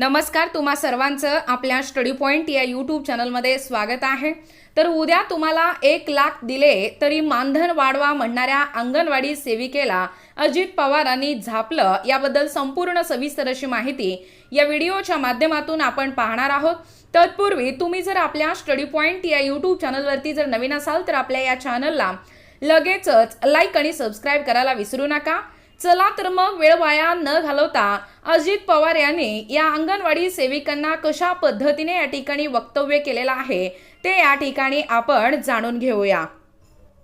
नमस्कार तुम्हा सर्वांचं आपल्या स्टडी पॉईंट या यूट्यूब चॅनलमध्ये स्वागत आहे. तर उद्या तुम्हाला एक लाख दिले तरी मानधन वाढवा म्हणणाऱ्या अंगणवाडी सेविकेला अजित पवारांनी झापलं. याबद्दल संपूर्ण सविस्तर अशी माहिती या व्हिडिओच्या माध्यमातून आपण पाहणार आहोत. तत्पूर्वी तुम्ही जर आपल्या स्टडी पॉईंट या यूट्यूब चॅनलवरती जर नवीन असाल तर आपल्या या चॅनलला लगेचच लाईक आणि सबस्क्राईब करायला विसरू नका. चला तर मग वेळ वाया न घालवता अजित पवार यांनी या अंगणवाडी सेविकांना कशा पद्धतीने या ठिकाणी वक्तव्य केलेलं आहे ते या ठिकाणी आपण जाणून घेऊया.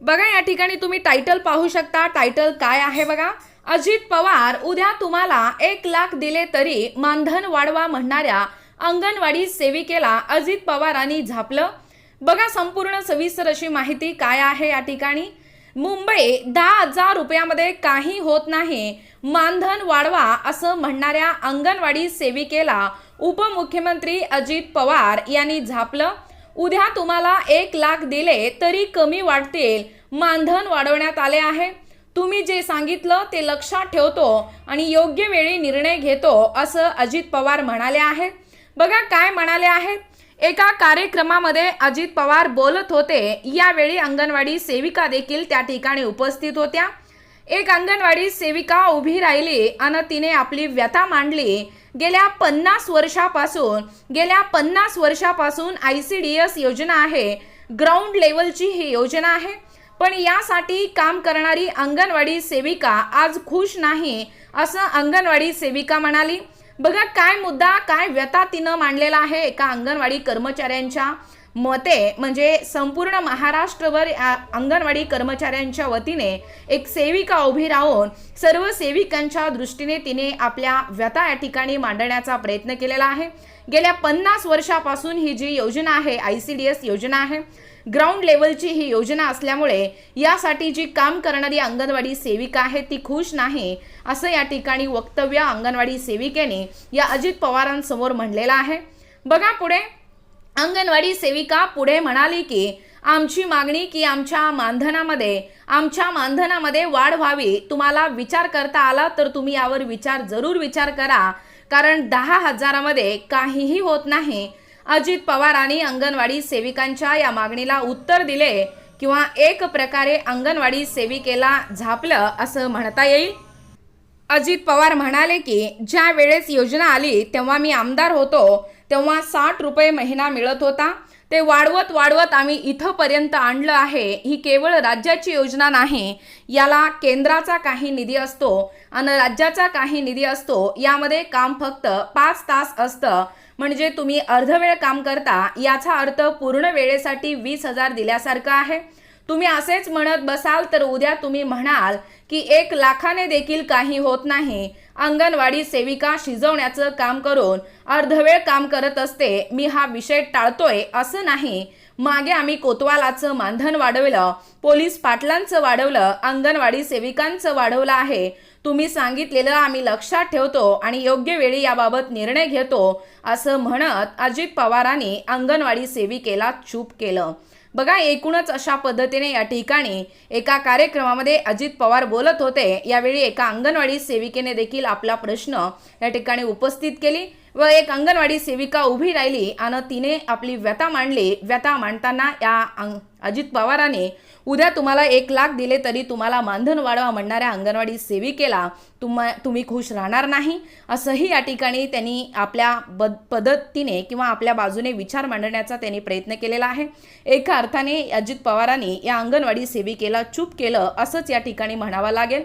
बघा या ठिकाणी तुम्ही टायटल पाहू शकता. टायटल काय आहे बघा? अजित पवार उद्या तुम्हाला एक लाख दिले तरी मानधन वाढवा म्हणणाऱ्या अंगणवाडी सेविकेला अजित पवारांनी झापलं. बघा संपूर्ण सविस्तर अशी माहिती काय आहे या ठिकाणी? मुंबई दहा हजार रुपयामध्ये काही होत नाही. मानधन वाढवा असं म्हणणाऱ्या अंगणवाडी सेविकेला उपमुख्यमंत्री अजित पवार यांनी झापलं. उद्या तुम्हाला एक लाख दिले तरी कमी वाटतील मानधन वाढवण्यात आले आहे. तुम्ही जे सांगितलं ते लक्षात ठेवतो आणि योग्य वेळी निर्णय घेतो असं अजित पवार म्हणाले आहेत बघा काय म्हणाले आहेत. एका कार्यक्रमामध्ये अजित पवार बोलत होते. यावेळी अंगणवाडी सेविका देखील त्या ठिकाणी उपस्थित होत्या. एक अंगणवाडी सेविका उभी राहिली आणि तिने आपली व्यथा मांडली. गेल्या पन्नास वर्षापासून गेल्या पन्नास वर्षापासून आय सी डी एस योजना आहे. ग्राउंड लेवलची ही योजना आहे. पण यासाठी काम करणारी अंगणवाडी सेविका आज खुश नाही असं अंगणवाडी सेविका म्हणाली. बघा काय मुद्दा काय व्यथा तिनं मांडलेला आहे एका अंगणवाडी कर्मचाऱ्यांच्या? मते म्हणजे संपूर्ण महाराष्ट्रभर या अंगणवाडी कर्मचाऱ्यांच्या वतीने एक सेविका उभी राहून सर्व सेविकांच्या दृष्टीने तिने आपल्या व्यथा या ठिकाणी मांडण्याचा प्रयत्न केलेला आहे. गेल्या पन्नास वर्षापासून ही जी योजना आहे आय सी डी एस योजना आहे ग्राउंड लेवलची ही योजना असल्यामुळे यासाठी जी काम करणारी अंगणवाडी सेविका आहे ती खुश नाही असं या ठिकाणी वक्तव्य अंगणवाडी सेविकेने या अजित पवारांसमोर म्हणलेलं आहे. बघा पुढे अंगणवाडी सेविका पुढे म्हणाली की आमची मागणी की आमच्या मानधनामध्ये आमच्या मानधनामध्ये वाढ व्हावी तुम्हाला विचार करता आला तर तुम्ही यावर विचार जरूर विचार करा. कारण दहा हजारामध्ये काहीही होत नाही. अजित पवारांनी अंगणवाडी सेविकांच्या या मागणीला उत्तर दिले किंवा एक प्रकारे अंगणवाडी सेविकेला झापलं असं म्हणता येईल. अजित पवार म्हणाले की ज्या वेळेस योजना आली तेव्हा मी आमदार होतो तेव्हा साठ रुपये महिना मिळत होता. ते वाढवत वाढवत आम्ही इथंपर्यंत आणलं आहे. ही केवळ राज्याची योजना नाही याला केंद्राचा काही निधी असतो. आणि राज्याचा काही निधी असतो यामध्ये काम फक्त पाच तास असतं. म्हणजे तुम्ही अर्धवेळ काम करता याचा अर्थ पूर्ण वेळेसाठी वीस हजार दिल्यासारखं आहे. तुम्ही असेच म्हणत बसाल तर उद्या तुम्ही म्हणाल की एक लाखाने देखील काही होत नाही. अंगणवाडी सेविका शिजवण्याचं काम करून अर्धवेळ काम करत असते. मी हा विषय टाळतोय असं नाही. मागे आम्ही कोतवालाचं मानधन वाढवलं पोलीस पाटलांचं वाढवलं अंगणवाडी सेविकांचं वाढवलं आहे. तुम्ही सांगितलेलं आम्ही लक्षात ठेवतो आणि योग्य वेळी याबाबत निर्णय घेतो असं म्हणत अजित पवारांनी अंगणवाडी सेविकेला चूप केलं. बघा एकूणच अशा पद्धतीने या ठिकाणी एका कार्यक्रमामध्ये अजित पवार बोलत होते. यावेळी एका अंगणवाडी सेविकेने देखील आपला प्रश्न या ठिकाणी उपस्थित केली. व एक अंगणवाडी सेविका उभी राहिली आणि तिने आपली व्यथा मांडली. व्यथा मांडताना या अंग अजित पवाराने उद्या तुम्हाला एक लाख दिले तरी तुम्हाला मानधन वाढवा म्हणणाऱ्या अंगणवाडी सेविकेला तुम्हा तुम्ही खुश राहणार नाही. असंही या ठिकाणी त्यांनी आपल्या बद पद्धतीने किंवा आपल्या बाजूने विचार मांडण्याचा त्यांनी प्रयत्न केलेला आहे. एका अर्थाने अजित पवारांनी या अंगणवाडी सेविकेला चूप केलं असंच या ठिकाणी म्हणावं लागेल.